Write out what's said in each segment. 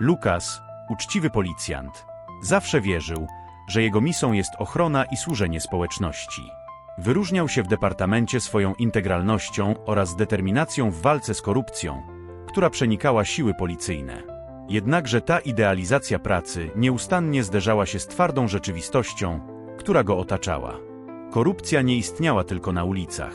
Lukas, uczciwy policjant, zawsze wierzył, że jego misją jest ochrona i służenie społeczności. Wyróżniał się w departamencie swoją integralnością oraz determinacją w walce z korupcją, która przenikała siły policyjne. Jednakże ta idealizacja pracy nieustannie zderzała się z twardą rzeczywistością, która go otaczała. Korupcja nie istniała tylko na ulicach.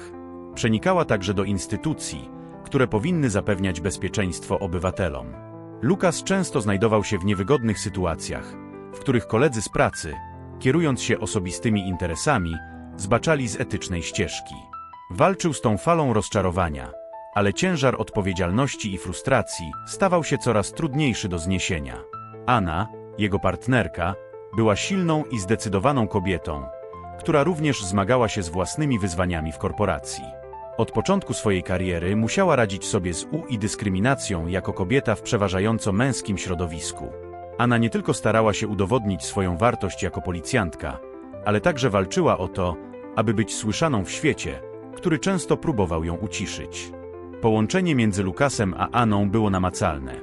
Przenikała także do instytucji, które powinny zapewniać bezpieczeństwo obywatelom. Lukas często znajdował się w niewygodnych sytuacjach, w których koledzy z pracy, kierując się osobistymi interesami, zbaczali z etycznej ścieżki. Walczył z tą falą rozczarowania, ale ciężar odpowiedzialności i frustracji stawał się coraz trudniejszy do zniesienia. Anna, jego partnerka, była silną i zdecydowaną kobietą, która również zmagała się z własnymi wyzwaniami w korporacji. Od początku swojej kariery musiała radzić sobie z U i dyskryminacją jako kobieta w przeważająco męskim środowisku. Anna nie tylko starała się udowodnić swoją wartość jako policjantka, ale także walczyła o to, aby być słyszaną w świecie, który często próbował ją uciszyć. Połączenie między Lukasem a Aną było namacalne.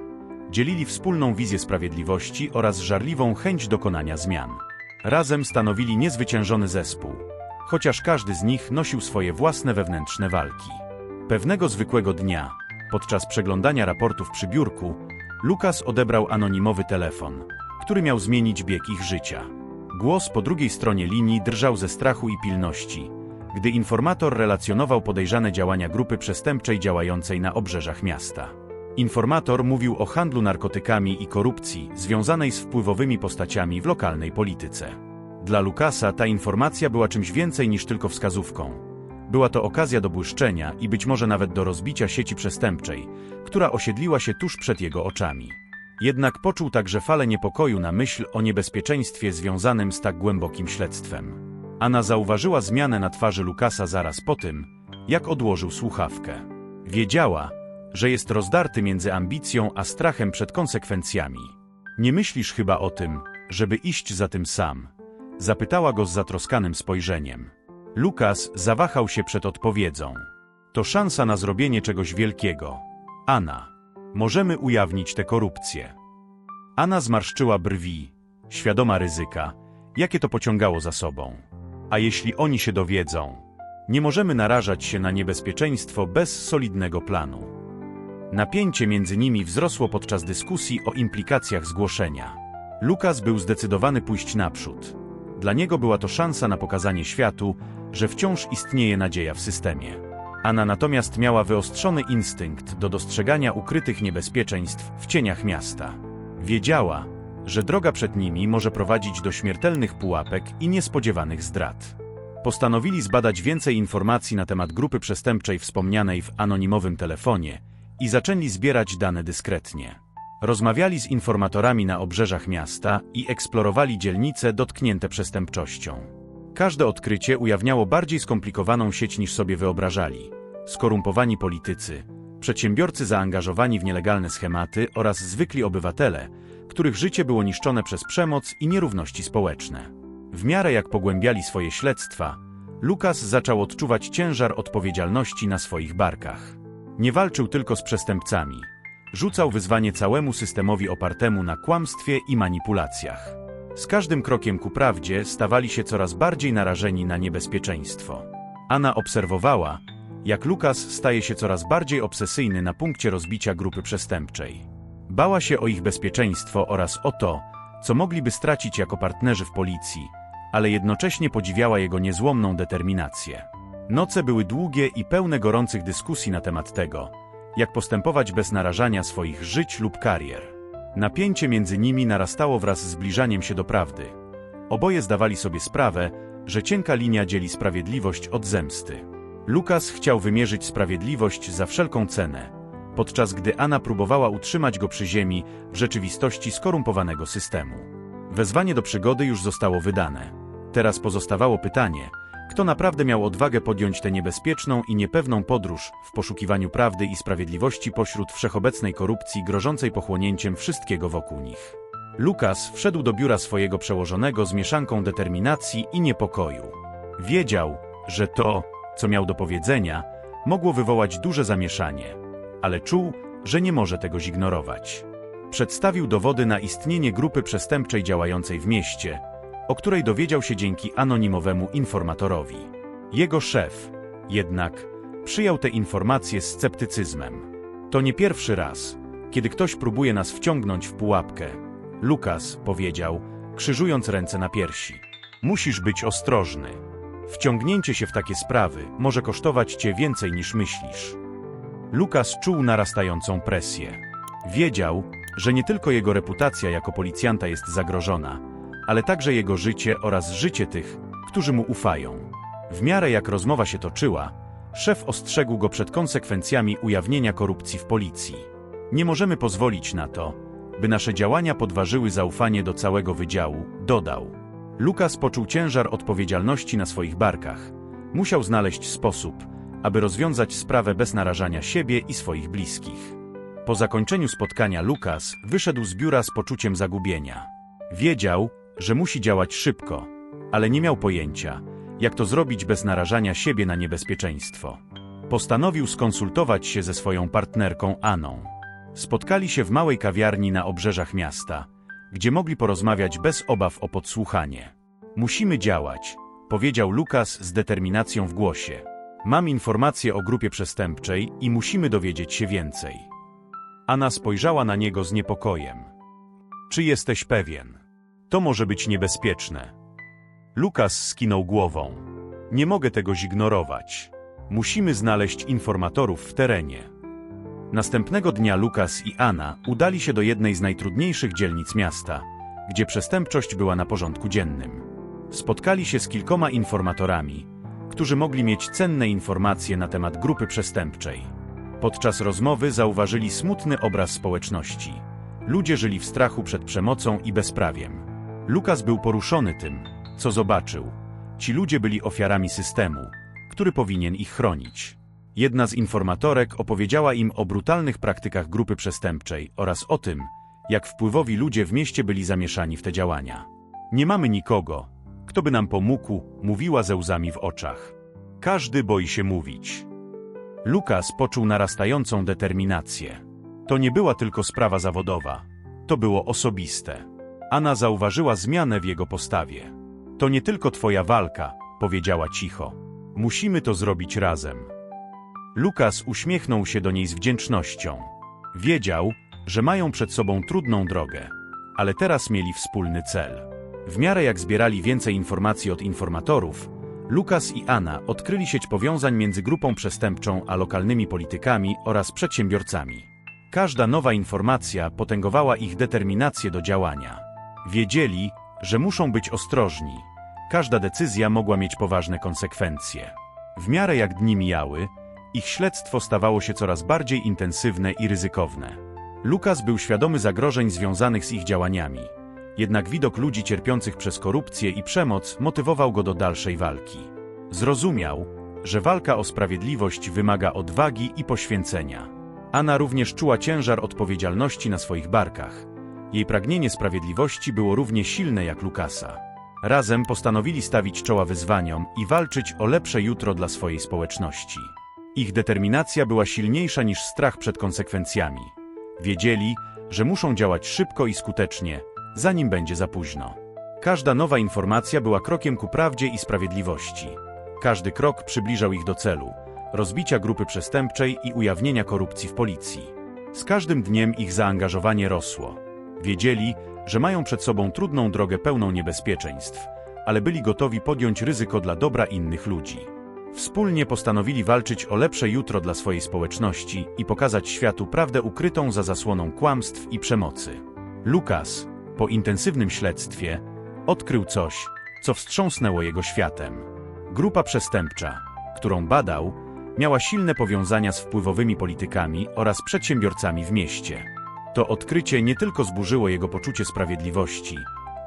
Dzielili wspólną wizję sprawiedliwości oraz żarliwą chęć dokonania zmian. Razem stanowili niezwyciężony zespół, chociaż każdy z nich nosił swoje własne wewnętrzne walki. Pewnego zwykłego dnia, podczas przeglądania raportów przy biurku, Lukas odebrał anonimowy telefon, który miał zmienić bieg ich życia. Głos po drugiej stronie linii drżał ze strachu i pilności, gdy informator relacjonował podejrzane działania grupy przestępczej działającej na obrzeżach miasta. Informator mówił o handlu narkotykami i korupcji związanej z wpływowymi postaciami w lokalnej polityce. Dla Lukasa ta informacja była czymś więcej niż tylko wskazówką. Była to okazja do błyszczenia i być może nawet do rozbicia sieci przestępczej, która osiedliła się tuż przed jego oczami. Jednak poczuł także falę niepokoju na myśl o niebezpieczeństwie związanym z tak głębokim śledztwem. Anna zauważyła zmianę na twarzy Lukasa zaraz po tym, jak odłożył słuchawkę. Wiedziała, że jest rozdarty między ambicją a strachem przed konsekwencjami. Nie myślisz chyba o tym, żeby iść za tym sam? Zapytała go z zatroskanym spojrzeniem. Lukas zawahał się przed odpowiedzią. To szansa na zrobienie czegoś wielkiego. Anna, możemy ujawnić tę korupcję. Anna zmarszczyła brwi, świadoma ryzyka, jakie to pociągało za sobą. A jeśli oni się dowiedzą, nie możemy narażać się na niebezpieczeństwo bez solidnego planu. Napięcie między nimi wzrosło podczas dyskusji o implikacjach zgłoszenia. Lukas był zdecydowany pójść naprzód. Dla niego była to szansa na pokazanie światu, że wciąż istnieje nadzieja w systemie. Anna natomiast miała wyostrzony instynkt do dostrzegania ukrytych niebezpieczeństw w cieniach miasta. Wiedziała, że droga przed nimi może prowadzić do śmiertelnych pułapek i niespodziewanych zdrad. Postanowili zbadać więcej informacji na temat grupy przestępczej wspomnianej w anonimowym telefonie i zaczęli zbierać dane dyskretnie. Rozmawiali z informatorami na obrzeżach miasta i eksplorowali dzielnice dotknięte przestępczością. Każde odkrycie ujawniało bardziej skomplikowaną sieć niż sobie wyobrażali. Skorumpowani politycy, przedsiębiorcy zaangażowani w nielegalne schematy oraz zwykli obywatele, których życie było niszczone przez przemoc i nierówności społeczne. W miarę jak pogłębiali swoje śledztwa, Lukas zaczął odczuwać ciężar odpowiedzialności na swoich barkach. Nie walczył tylko z przestępcami. Rzucał wyzwanie całemu systemowi opartemu na kłamstwie i manipulacjach. Z każdym krokiem ku prawdzie stawali się coraz bardziej narażeni na niebezpieczeństwo. Anna obserwowała, jak Lukas staje się coraz bardziej obsesyjny na punkcie rozbicia grupy przestępczej. Bała się o ich bezpieczeństwo oraz o to, co mogliby stracić jako partnerzy w policji, ale jednocześnie podziwiała jego niezłomną determinację. Noce były długie i pełne gorących dyskusji na temat tego, jak postępować bez narażania swoich żyć lub karier. Napięcie między nimi narastało wraz z zbliżaniem się do prawdy. Oboje zdawali sobie sprawę, że cienka linia dzieli sprawiedliwość od zemsty. Lukas chciał wymierzyć sprawiedliwość za wszelką cenę, podczas gdy Anna próbowała utrzymać go przy ziemi w rzeczywistości skorumpowanego systemu. Wezwanie do przygody już zostało wydane. Teraz pozostawało pytanie, kto naprawdę miał odwagę podjąć tę niebezpieczną i niepewną podróż w poszukiwaniu prawdy i sprawiedliwości pośród wszechobecnej korupcji grożącej pochłonięciem wszystkiego wokół nich. Lukas wszedł do biura swojego przełożonego z mieszanką determinacji i niepokoju. Wiedział, że to, co miał do powiedzenia, mogło wywołać duże zamieszanie, ale czuł, że nie może tego zignorować. Przedstawił dowody na istnienie grupy przestępczej działającej w mieście, o której dowiedział się dzięki anonimowemu informatorowi. Jego szef, jednak, przyjął te informacje z sceptycyzmem. To nie pierwszy raz, kiedy ktoś próbuje nas wciągnąć w pułapkę. Lukas powiedział, krzyżując ręce na piersi. Musisz być ostrożny. Wciągnięcie się w takie sprawy może kosztować cię więcej niż myślisz. Lukas czuł narastającą presję. Wiedział, że nie tylko jego reputacja jako policjanta jest zagrożona, ale także jego życie oraz życie tych, którzy mu ufają. W miarę jak rozmowa się toczyła, szef ostrzegł go przed konsekwencjami ujawnienia korupcji w policji. Nie możemy pozwolić na to, by nasze działania podważyły zaufanie do całego wydziału, dodał. Lukas poczuł ciężar odpowiedzialności na swoich barkach. Musiał znaleźć sposób, aby rozwiązać sprawę bez narażania siebie i swoich bliskich. Po zakończeniu spotkania Lukas wyszedł z biura z poczuciem zagubienia. Wiedział, że musi działać szybko, ale nie miał pojęcia, jak to zrobić bez narażania siebie na niebezpieczeństwo. Postanowił skonsultować się ze swoją partnerką Aną. Spotkali się w małej kawiarni na obrzeżach miasta, gdzie mogli porozmawiać bez obaw o podsłuchanie. Musimy działać, powiedział Lukas z determinacją w głosie. Mam informacje o grupie przestępczej i musimy dowiedzieć się więcej. Anna spojrzała na niego z niepokojem. Czy jesteś pewien? To może być niebezpieczne. Lukas skinął głową. Nie mogę tego zignorować. Musimy znaleźć informatorów w terenie. Następnego dnia Lukas i Anna udali się do jednej z najtrudniejszych dzielnic miasta, gdzie przestępczość była na porządku dziennym. Spotkali się z kilkoma informatorami, którzy mogli mieć cenne informacje na temat grupy przestępczej. Podczas rozmowy zauważyli smutny obraz społeczności. Ludzie żyli w strachu przed przemocą i bezprawiem. Lukas był poruszony tym, co zobaczył. Ci ludzie byli ofiarami systemu, który powinien ich chronić. Jedna z informatorek opowiedziała im o brutalnych praktykach grupy przestępczej oraz o tym, jak wpływowi ludzie w mieście byli zamieszani w te działania. Nie mamy nikogo, kto by nam pomógł, mówiła ze łzami w oczach. Każdy boi się mówić. Lukas poczuł narastającą determinację. To nie była tylko sprawa zawodowa, to było osobiste. Anna zauważyła zmianę w jego postawie. To nie tylko twoja walka, powiedziała cicho. Musimy to zrobić razem. Lukas uśmiechnął się do niej z wdzięcznością. Wiedział, że mają przed sobą trudną drogę, ale teraz mieli wspólny cel. W miarę jak zbierali więcej informacji od informatorów, Lukas i Anna odkryli sieć powiązań między grupą przestępczą a lokalnymi politykami oraz przedsiębiorcami. Każda nowa informacja potęgowała ich determinację do działania. Wiedzieli, że muszą być ostrożni. Każda decyzja mogła mieć poważne konsekwencje. W miarę jak dni mijały, ich śledztwo stawało się coraz bardziej intensywne i ryzykowne. Lukas był świadomy zagrożeń związanych z ich działaniami. Jednak widok ludzi cierpiących przez korupcję i przemoc motywował go do dalszej walki. Zrozumiał, że walka o sprawiedliwość wymaga odwagi i poświęcenia. Anna również czuła ciężar odpowiedzialności na swoich barkach. Jej pragnienie sprawiedliwości było równie silne jak Lukasa. Razem postanowili stawić czoła wyzwaniom i walczyć o lepsze jutro dla swojej społeczności. Ich determinacja była silniejsza niż strach przed konsekwencjami. Wiedzieli, że muszą działać szybko i skutecznie, zanim będzie za późno. Każda nowa informacja była krokiem ku prawdzie i sprawiedliwości. Każdy krok przybliżał ich do celu rozbicia grupy przestępczej i ujawnienia korupcji w policji. Z każdym dniem ich zaangażowanie rosło. Wiedzieli, że mają przed sobą trudną drogę pełną niebezpieczeństw, ale byli gotowi podjąć ryzyko dla dobra innych ludzi. Wspólnie postanowili walczyć o lepsze jutro dla swojej społeczności i pokazać światu prawdę ukrytą za zasłoną kłamstw i przemocy. Lukas, po intensywnym śledztwie, odkrył coś, co wstrząsnęło jego światem. Grupa przestępcza, którą badał, miała silne powiązania z wpływowymi politykami oraz przedsiębiorcami w mieście. To odkrycie nie tylko zburzyło jego poczucie sprawiedliwości,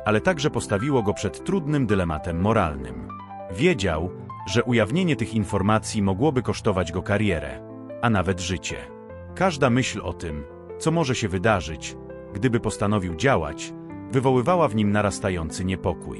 ale także postawiło go przed trudnym dylematem moralnym. Wiedział, że ujawnienie tych informacji mogłoby kosztować go karierę, a nawet życie. Każda myśl o tym, co może się wydarzyć, gdyby postanowił działać, wywoływała w nim narastający niepokój.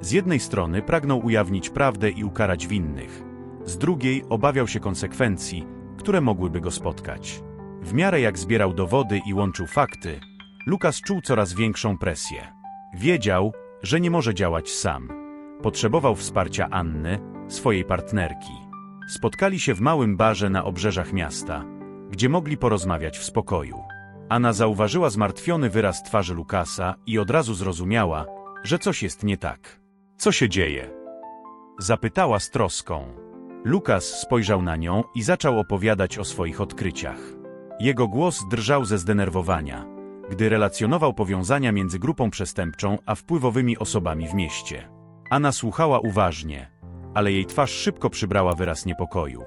Z jednej strony pragnął ujawnić prawdę i ukarać winnych, z drugiej obawiał się konsekwencji, które mogłyby go spotkać. W miarę jak zbierał dowody i łączył fakty, Lukas czuł coraz większą presję. Wiedział, że nie może działać sam. Potrzebował wsparcia Anny, swojej partnerki. Spotkali się w małym barze na obrzeżach miasta, gdzie mogli porozmawiać w spokoju. Anna zauważyła zmartwiony wyraz twarzy Lukasa i od razu zrozumiała, że coś jest nie tak. Co się dzieje? Zapytała z troską. Lukas spojrzał na nią i zaczął opowiadać o swoich odkryciach. Jego głos drżał ze zdenerwowania, gdy relacjonował powiązania między grupą przestępczą a wpływowymi osobami w mieście. Anna słuchała uważnie, ale jej twarz szybko przybrała wyraz niepokoju.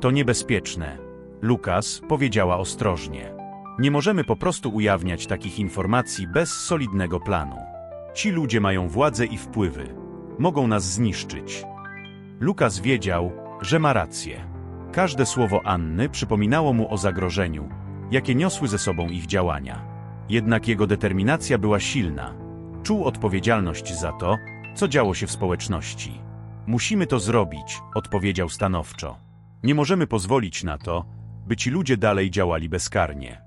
To niebezpieczne, Lukas powiedziała ostrożnie. Nie możemy po prostu ujawniać takich informacji bez solidnego planu. Ci ludzie mają władzę i wpływy. Mogą nas zniszczyć. Lukas wiedział, że ma rację. Każde słowo Anny przypominało mu o zagrożeniu, jakie niosły ze sobą ich działania. Jednak jego determinacja była silna. Czuł odpowiedzialność za to, co działo się w społeczności. Musimy to zrobić, odpowiedział stanowczo. Nie możemy pozwolić na to, by ci ludzie dalej działali bezkarnie.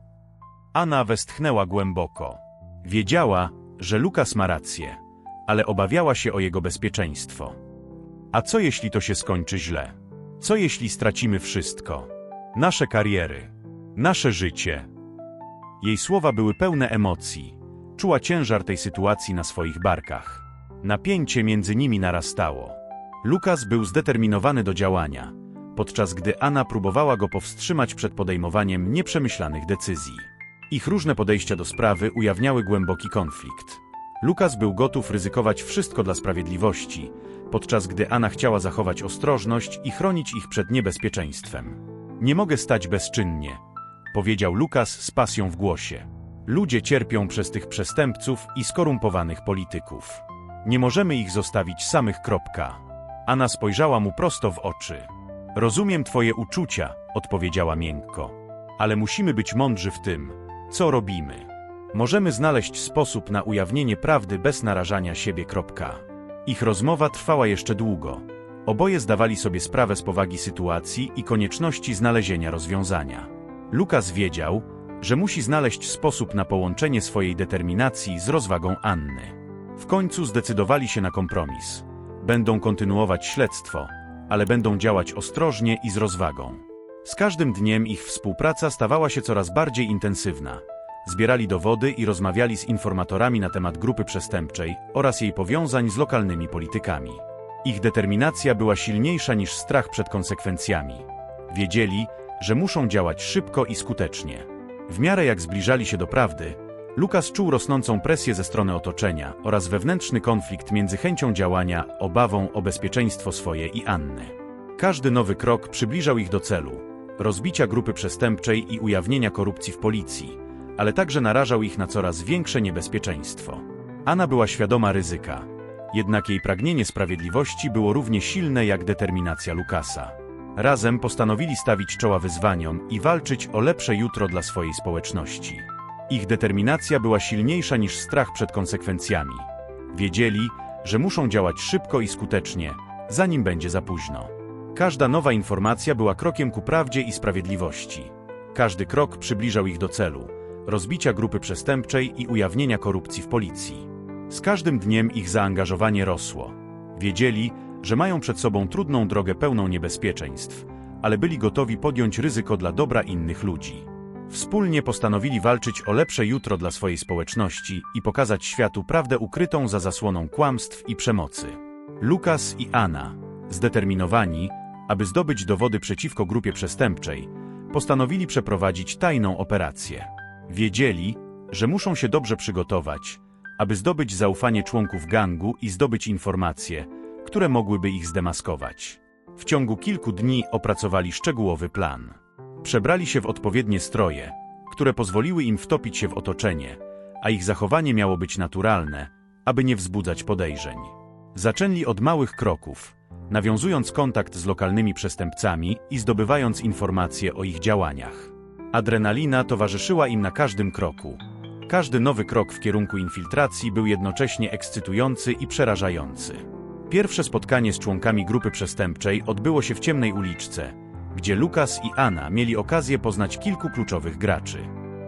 Anna westchnęła głęboko. Wiedziała, że Lukas ma rację, ale obawiała się o jego bezpieczeństwo. A co jeśli to się skończy źle? Co jeśli stracimy wszystko? Nasze kariery, nasze życie. Jej słowa były pełne emocji. Czuła ciężar tej sytuacji na swoich barkach. Napięcie między nimi narastało. Lukas był zdeterminowany do działania, podczas gdy Anna próbowała go powstrzymać przed podejmowaniem nieprzemyślanych decyzji. Ich różne podejścia do sprawy ujawniały głęboki konflikt. Lukas był gotów ryzykować wszystko dla sprawiedliwości, podczas gdy Anna chciała zachować ostrożność i chronić ich przed niebezpieczeństwem. Nie mogę stać bezczynnie, powiedział Lukas z pasją w głosie. Ludzie cierpią przez tych przestępców i skorumpowanych polityków. Nie możemy ich zostawić samych. Kropka. Anna spojrzała mu prosto w oczy. Rozumiem twoje uczucia, odpowiedziała miękko, ale musimy być mądrzy w tym, co robimy. Możemy znaleźć sposób na ujawnienie prawdy bez narażania siebie. Kropka. Ich rozmowa trwała jeszcze długo. Oboje zdawali sobie sprawę z powagi sytuacji i konieczności znalezienia rozwiązania. Lukas wiedział, że musi znaleźć sposób na połączenie swojej determinacji z rozwagą Anny. W końcu zdecydowali się na kompromis. Będą kontynuować śledztwo, ale będą działać ostrożnie i z rozwagą. Z każdym dniem ich współpraca stawała się coraz bardziej intensywna. Zbierali dowody i rozmawiali z informatorami na temat grupy przestępczej oraz jej powiązań z lokalnymi politykami. Ich determinacja była silniejsza niż strach przed konsekwencjami. Wiedzieli, że muszą działać szybko i skutecznie. W miarę jak zbliżali się do prawdy, Lukas czuł rosnącą presję ze strony otoczenia oraz wewnętrzny konflikt między chęcią działania, obawą o bezpieczeństwo swoje i Anny. Każdy nowy krok przybliżał ich do celu rozbicia grupy przestępczej i ujawnienia korupcji w policji, ale także narażał ich na coraz większe niebezpieczeństwo. Anna była świadoma ryzyka, jednak jej pragnienie sprawiedliwości było równie silne jak determinacja Lukasa. Razem postanowili stawić czoła wyzwaniom i walczyć o lepsze jutro dla swojej społeczności. Ich determinacja była silniejsza niż strach przed konsekwencjami. Wiedzieli, że muszą działać szybko i skutecznie, zanim będzie za późno. Każda nowa informacja była krokiem ku prawdzie i sprawiedliwości. Każdy krok przybliżał ich do celu rozbicia grupy przestępczej i ujawnienia korupcji w policji. Z każdym dniem ich zaangażowanie rosło. Wiedzieli, że mają przed sobą trudną drogę pełną niebezpieczeństw, ale byli gotowi podjąć ryzyko dla dobra innych ludzi. Wspólnie postanowili walczyć o lepsze jutro dla swojej społeczności i pokazać światu prawdę ukrytą za zasłoną kłamstw i przemocy. Lukas i Anna, zdeterminowani, aby zdobyć dowody przeciwko grupie przestępczej, postanowili przeprowadzić tajną operację. Wiedzieli, że muszą się dobrze przygotować, aby zdobyć zaufanie członków gangu i zdobyć informacje, które mogłyby ich zdemaskować. W ciągu kilku dni opracowali szczegółowy plan. Przebrali się w odpowiednie stroje, które pozwoliły im wtopić się w otoczenie, a ich zachowanie miało być naturalne, aby nie wzbudzać podejrzeń. Zaczęli od małych kroków, nawiązując kontakt z lokalnymi przestępcami i zdobywając informacje o ich działaniach. Adrenalina towarzyszyła im na każdym kroku. Każdy nowy krok w kierunku infiltracji był jednocześnie ekscytujący i przerażający. Pierwsze spotkanie z członkami grupy przestępczej odbyło się w ciemnej uliczce, gdzie Lukas i Anna mieli okazję poznać kilku kluczowych graczy.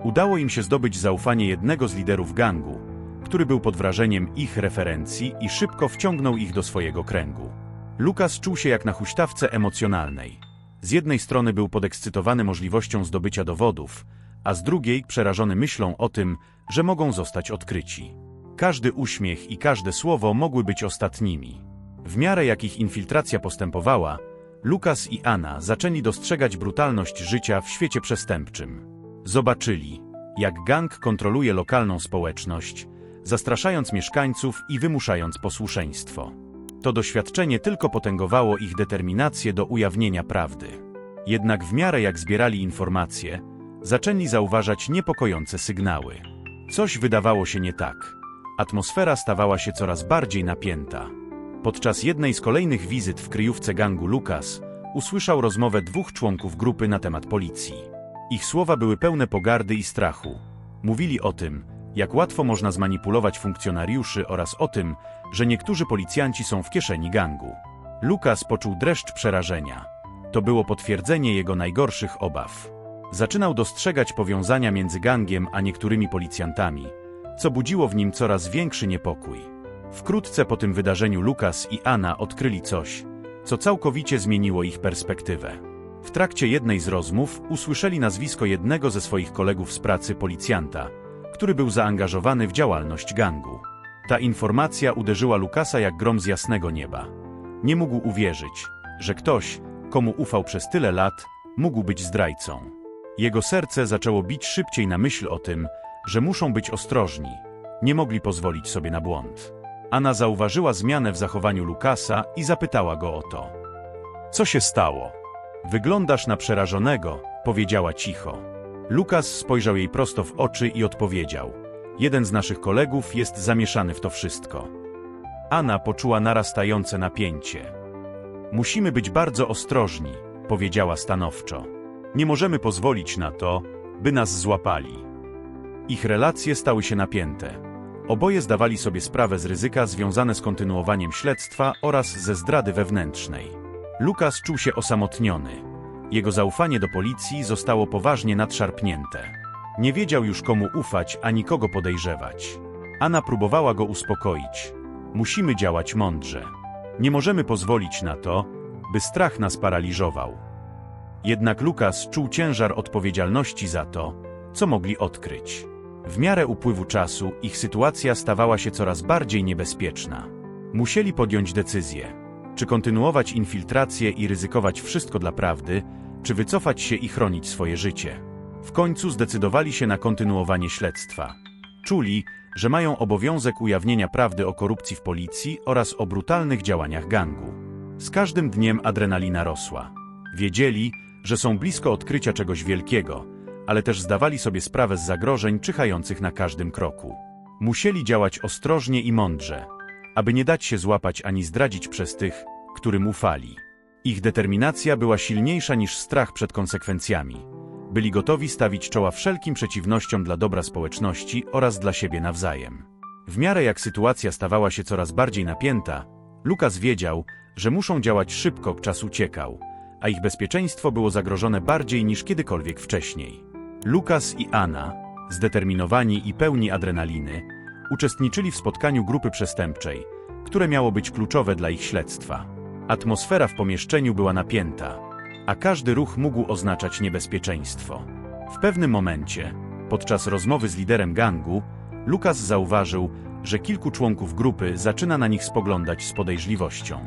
Udało im się zdobyć zaufanie jednego z liderów gangu, który był pod wrażeniem ich referencji i szybko wciągnął ich do swojego kręgu. Lukas czuł się jak na huśtawce emocjonalnej. Z jednej strony był podekscytowany możliwością zdobycia dowodów, a z drugiej przerażony myślą o tym, że mogą zostać odkryci. Każdy uśmiech i każde słowo mogły być ostatnimi. W miarę jak ich infiltracja postępowała, Lukas i Anna zaczęli dostrzegać brutalność życia w świecie przestępczym. Zobaczyli, jak gang kontroluje lokalną społeczność, zastraszając mieszkańców i wymuszając posłuszeństwo. To doświadczenie tylko potęgowało ich determinację do ujawnienia prawdy. Jednak w miarę jak zbierali informacje, zaczęli zauważać niepokojące sygnały. Coś wydawało się nie tak. Atmosfera stawała się coraz bardziej napięta. Podczas jednej z kolejnych wizyt w kryjówce gangu Lukas usłyszał rozmowę dwóch członków grupy na temat policji. Ich słowa były pełne pogardy i strachu. Mówili o tym, jak łatwo można zmanipulować funkcjonariuszy oraz o tym, że niektórzy policjanci są w kieszeni gangu. Lukas poczuł dreszcz przerażenia. To było potwierdzenie jego najgorszych obaw. Zaczynał dostrzegać powiązania między gangiem a niektórymi policjantami, co budziło w nim coraz większy niepokój. Wkrótce po tym wydarzeniu Lukas i Anna odkryli coś, co całkowicie zmieniło ich perspektywę. W trakcie jednej z rozmów usłyszeli nazwisko jednego ze swoich kolegów z pracy policjanta, który był zaangażowany w działalność gangu. Ta informacja uderzyła Lukasa jak grom z jasnego nieba. Nie mógł uwierzyć, że ktoś, komu ufał przez tyle lat, mógł być zdrajcą. Jego serce zaczęło bić szybciej na myśl o tym, że muszą być ostrożni. Nie mogli pozwolić sobie na błąd. Anna zauważyła zmianę w zachowaniu Lukasa i zapytała go o to. Co się stało? Wyglądasz na przerażonego, powiedziała cicho. Lukas spojrzał jej prosto w oczy i odpowiedział. Jeden z naszych kolegów jest zamieszany w to wszystko. Anna poczuła narastające napięcie. Musimy być bardzo ostrożni, powiedziała stanowczo. Nie możemy pozwolić na to, by nas złapali. Ich relacje stały się napięte. Oboje zdawali sobie sprawę z ryzyka związane z kontynuowaniem śledztwa oraz ze zdrady wewnętrznej. Lukas czuł się osamotniony. Jego zaufanie do policji zostało poważnie nadszarpnięte. Nie wiedział już komu ufać ani kogo podejrzewać. Anna próbowała go uspokoić. Musimy działać mądrze. Nie możemy pozwolić na to, by strach nas paraliżował. Jednak Lukas czuł ciężar odpowiedzialności za to, co mogli odkryć. W miarę upływu czasu ich sytuacja stawała się coraz bardziej niebezpieczna. Musieli podjąć decyzję, czy kontynuować infiltrację i ryzykować wszystko dla prawdy, czy wycofać się i chronić swoje życie. W końcu zdecydowali się na kontynuowanie śledztwa. Czuli, że mają obowiązek ujawnienia prawdy o korupcji w policji oraz o brutalnych działaniach gangu. Z każdym dniem adrenalina rosła. Wiedzieli, że są blisko odkrycia czegoś wielkiego, ale też zdawali sobie sprawę z zagrożeń czyhających na każdym kroku. Musieli działać ostrożnie i mądrze, aby nie dać się złapać ani zdradzić przez tych, którym ufali. Ich determinacja była silniejsza niż strach przed konsekwencjami. Byli gotowi stawić czoła wszelkim przeciwnościom dla dobra społeczności oraz dla siebie nawzajem. W miarę jak sytuacja stawała się coraz bardziej napięta, Lukas wiedział, że muszą działać szybko, czas uciekał, a ich bezpieczeństwo było zagrożone bardziej niż kiedykolwiek wcześniej. Lukas i Anna, zdeterminowani i pełni adrenaliny, uczestniczyli w spotkaniu grupy przestępczej, które miało być kluczowe dla ich śledztwa. Atmosfera w pomieszczeniu była napięta, a każdy ruch mógł oznaczać niebezpieczeństwo. W pewnym momencie, podczas rozmowy z liderem gangu, Lukas zauważył, że kilku członków grupy zaczyna na nich spoglądać z podejrzliwością.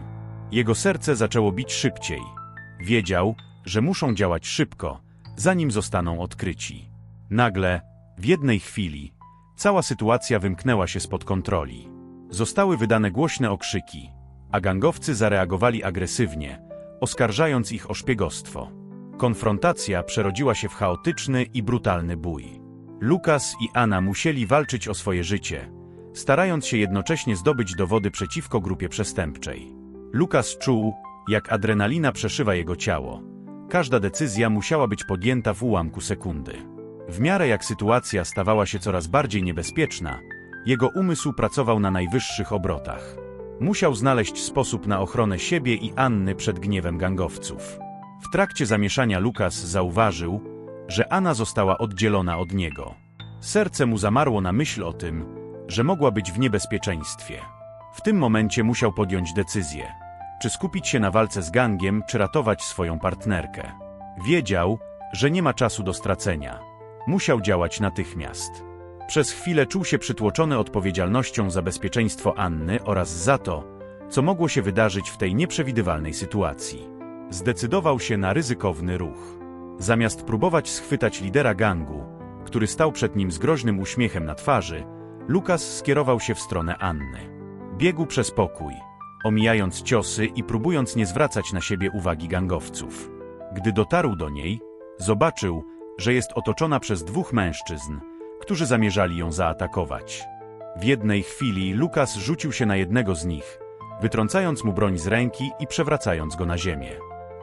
Jego serce zaczęło bić szybciej. Wiedział, że muszą działać szybko, zanim zostaną odkryci. Nagle, w jednej chwili, cała sytuacja wymknęła się spod kontroli. Zostały wydane głośne okrzyki, a gangowcy zareagowali agresywnie, oskarżając ich o szpiegostwo. Konfrontacja przerodziła się w chaotyczny i brutalny bój. Lukas i Anna musieli walczyć o swoje życie, starając się jednocześnie zdobyć dowody przeciwko grupie przestępczej. Lukas czuł, jak adrenalina przeszywa jego ciało. Każda decyzja musiała być podjęta w ułamku sekundy. W miarę jak sytuacja stawała się coraz bardziej niebezpieczna, jego umysł pracował na najwyższych obrotach. Musiał znaleźć sposób na ochronę siebie i Anny przed gniewem gangowców. W trakcie zamieszania Lukas zauważył, że Anna została oddzielona od niego. Serce mu zamarło na myśl o tym, że mogła być w niebezpieczeństwie. W tym momencie musiał podjąć decyzję, czy skupić się na walce z gangiem, czy ratować swoją partnerkę. Wiedział, że nie ma czasu do stracenia. Musiał działać natychmiast. Przez chwilę czuł się przytłoczony odpowiedzialnością za bezpieczeństwo Anny oraz za to, co mogło się wydarzyć w tej nieprzewidywalnej sytuacji. Zdecydował się na ryzykowny ruch. Zamiast próbować schwytać lidera gangu, który stał przed nim z groźnym uśmiechem na twarzy, Lukas skierował się w stronę Anny. Biegł przez pokój, omijając ciosy i próbując nie zwracać na siebie uwagi gangowców. Gdy dotarł do niej, zobaczył, że jest otoczona przez dwóch mężczyzn, którzy zamierzali ją zaatakować. W jednej chwili Lukas rzucił się na jednego z nich, wytrącając mu broń z ręki i przewracając go na ziemię.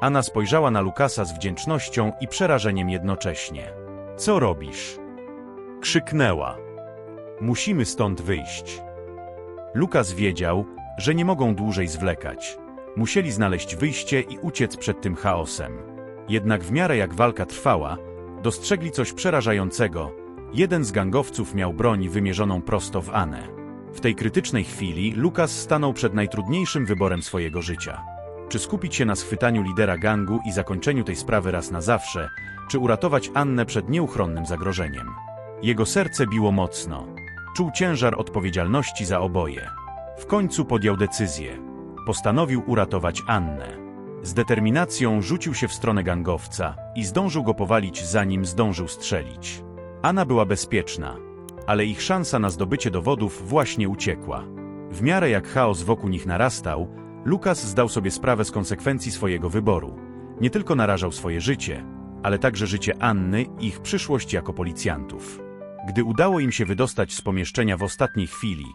Anna spojrzała na Lukasa z wdzięcznością i przerażeniem jednocześnie. Co robisz? Krzyknęła. Musimy stąd wyjść. Lukas wiedział, że nie mogą dłużej zwlekać. Musieli znaleźć wyjście i uciec przed tym chaosem. Jednak w miarę jak walka trwała, dostrzegli coś przerażającego. Jeden z gangowców miał broń wymierzoną prosto w Anę. W tej krytycznej chwili Lukas stanął przed najtrudniejszym wyborem swojego życia. Czy skupić się na schwytaniu lidera gangu i zakończeniu tej sprawy raz na zawsze, czy uratować Annę przed nieuchronnym zagrożeniem? Jego serce biło mocno. Czuł ciężar odpowiedzialności za oboje. W końcu podjął decyzję. Postanowił uratować Annę. Z determinacją rzucił się w stronę gangowca i zdążył go powalić, zanim zdążył strzelić. Anna była bezpieczna, ale ich szansa na zdobycie dowodów właśnie uciekła. W miarę jak chaos wokół nich narastał, Lukas zdał sobie sprawę z konsekwencji swojego wyboru. Nie tylko narażał swoje życie, ale także życie Anny i ich przyszłość jako policjantów. Gdy udało im się wydostać z pomieszczenia w ostatniej chwili,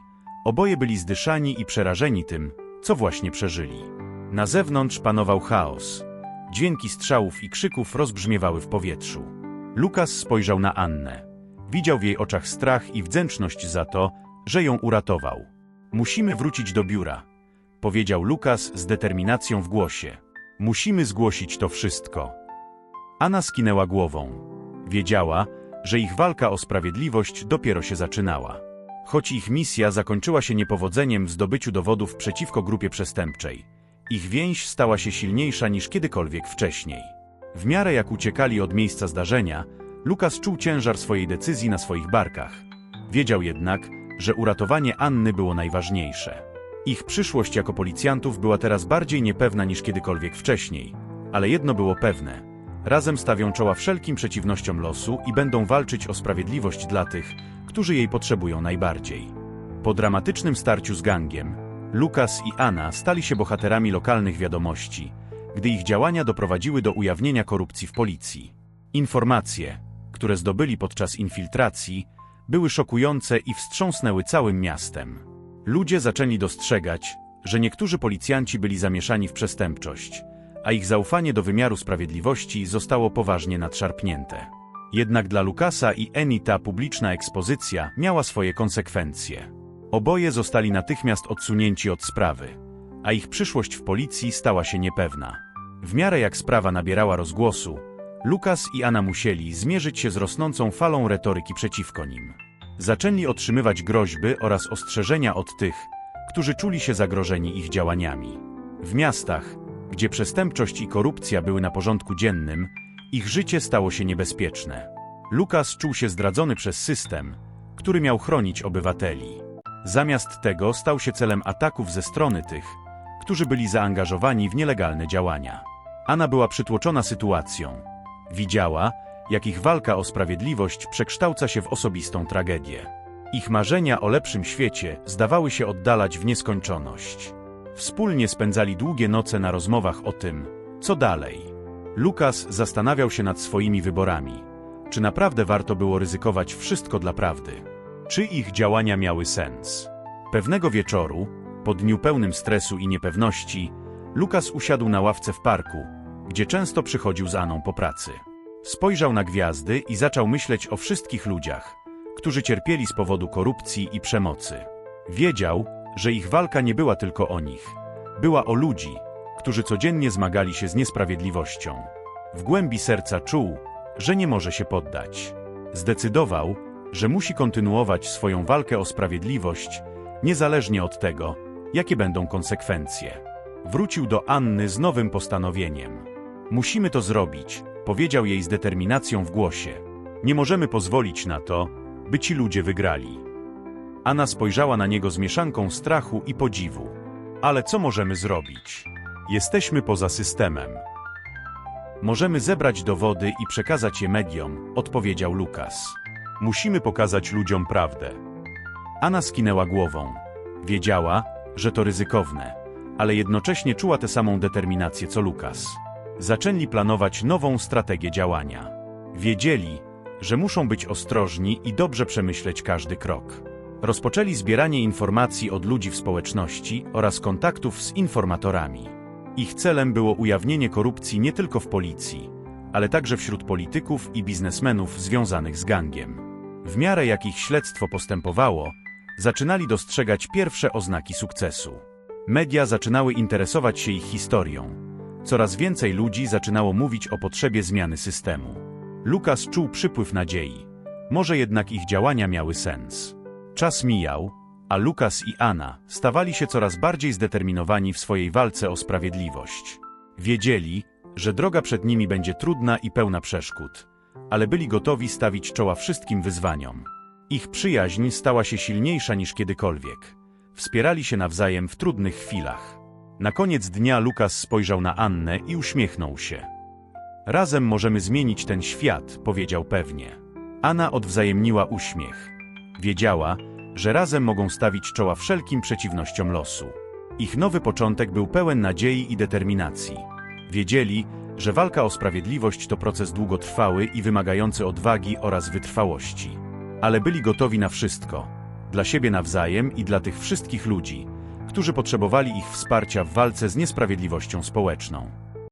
oboje byli zdyszani i przerażeni tym, co właśnie przeżyli. Na zewnątrz panował chaos. Dźwięki strzałów i krzyków rozbrzmiewały w powietrzu. Lukas spojrzał na Annę. Widział w jej oczach strach i wdzięczność za to, że ją uratował. Musimy wrócić do biura, powiedział Lukas z determinacją w głosie. Musimy zgłosić to wszystko. Anna skinęła głową. Wiedziała, że ich walka o sprawiedliwość dopiero się zaczynała. Choć ich misja zakończyła się niepowodzeniem w zdobyciu dowodów przeciwko grupie przestępczej, ich więź stała się silniejsza niż kiedykolwiek wcześniej. W miarę jak uciekali od miejsca zdarzenia, Lukas czuł ciężar swojej decyzji na swoich barkach. Wiedział jednak, że uratowanie Anny było najważniejsze. Ich przyszłość jako policjantów była teraz bardziej niepewna niż kiedykolwiek wcześniej, ale jedno było pewne. Razem stawią czoła wszelkim przeciwnościom losu i będą walczyć o sprawiedliwość dla tych, którzy jej potrzebują najbardziej. Po dramatycznym starciu z gangiem, Lukas i Anna stali się bohaterami lokalnych wiadomości, gdy ich działania doprowadziły do ujawnienia korupcji w policji. Informacje, które zdobyli podczas infiltracji, były szokujące i wstrząsnęły całym miastem. Ludzie zaczęli dostrzegać, że niektórzy policjanci byli zamieszani w przestępczość, a ich zaufanie do wymiaru sprawiedliwości zostało poważnie nadszarpnięte. Jednak dla Lukasa i Eni ta publiczna ekspozycja miała swoje konsekwencje. Oboje zostali natychmiast odsunięci od sprawy, a ich przyszłość w policji stała się niepewna. W miarę jak sprawa nabierała rozgłosu, Lukas i Anna musieli zmierzyć się z rosnącą falą retoryki przeciwko nim. Zaczęli otrzymywać groźby oraz ostrzeżenia od tych, którzy czuli się zagrożeni ich działaniami. W miastach, gdzie przestępczość i korupcja były na porządku dziennym, ich życie stało się niebezpieczne. Lukas czuł się zdradzony przez system, który miał chronić obywateli. Zamiast tego stał się celem ataków ze strony tych, którzy byli zaangażowani w nielegalne działania. Anna była przytłoczona sytuacją. Widziała, jak ich walka o sprawiedliwość przekształca się w osobistą tragedię. Ich marzenia o lepszym świecie zdawały się oddalać w nieskończoność. Wspólnie spędzali długie noce na rozmowach o tym, co dalej. Lukas zastanawiał się nad swoimi wyborami. Czy naprawdę warto było ryzykować wszystko dla prawdy? Czy ich działania miały sens? Pewnego wieczoru, po dniu pełnym stresu i niepewności, Lukas usiadł na ławce w parku, gdzie często przychodził z Aną po pracy. Spojrzał na gwiazdy i zaczął myśleć o wszystkich ludziach, którzy cierpieli z powodu korupcji i przemocy. Wiedział, że ich walka nie była tylko o nich. Była o ludzi, którzy codziennie zmagali się z niesprawiedliwością. W głębi serca czuł, że nie może się poddać. Zdecydował, że musi kontynuować swoją walkę o sprawiedliwość, niezależnie od tego, jakie będą konsekwencje. Wrócił do Anny z nowym postanowieniem. Musimy to zrobić, powiedział jej z determinacją w głosie. Nie możemy pozwolić na to, by ci ludzie wygrali. Anna spojrzała na niego z mieszanką strachu i podziwu. Ale co możemy zrobić? Jesteśmy poza systemem. Możemy zebrać dowody i przekazać je mediom, odpowiedział Lukas. Musimy pokazać ludziom prawdę. Anna skinęła głową. Wiedziała, że to ryzykowne, ale jednocześnie czuła tę samą determinację co Lukas. Zaczęli planować nową strategię działania. Wiedzieli, że muszą być ostrożni i dobrze przemyśleć każdy krok. Rozpoczęli zbieranie informacji od ludzi w społeczności oraz kontaktów z informatorami. Ich celem było ujawnienie korupcji nie tylko w policji, ale także wśród polityków i biznesmenów związanych z gangiem. W miarę jak ich śledztwo postępowało, zaczynali dostrzegać pierwsze oznaki sukcesu. Media zaczynały interesować się ich historią. Coraz więcej ludzi zaczynało mówić o potrzebie zmiany systemu. Lukas czuł przypływ nadziei. Może jednak ich działania miały sens. Czas mijał, a Lukas i Anna stawali się coraz bardziej zdeterminowani w swojej walce o sprawiedliwość. Wiedzieli, że droga przed nimi będzie trudna i pełna przeszkód, ale byli gotowi stawić czoła wszystkim wyzwaniom. Ich przyjaźń stała się silniejsza niż kiedykolwiek. Wspierali się nawzajem w trudnych chwilach. Na koniec dnia Lukas spojrzał na Annę i uśmiechnął się. Razem możemy zmienić ten świat, powiedział pewnie. Anna odwzajemniła uśmiech. Wiedziała, że razem mogą stawić czoła wszelkim przeciwnościom losu. Ich nowy początek był pełen nadziei i determinacji. Wiedzieli, że walka o sprawiedliwość to proces długotrwały i wymagający odwagi oraz wytrwałości. Ale byli gotowi na wszystko dla siebie nawzajem i dla tych wszystkich ludzi, którzy potrzebowali ich wsparcia w walce z niesprawiedliwością społeczną.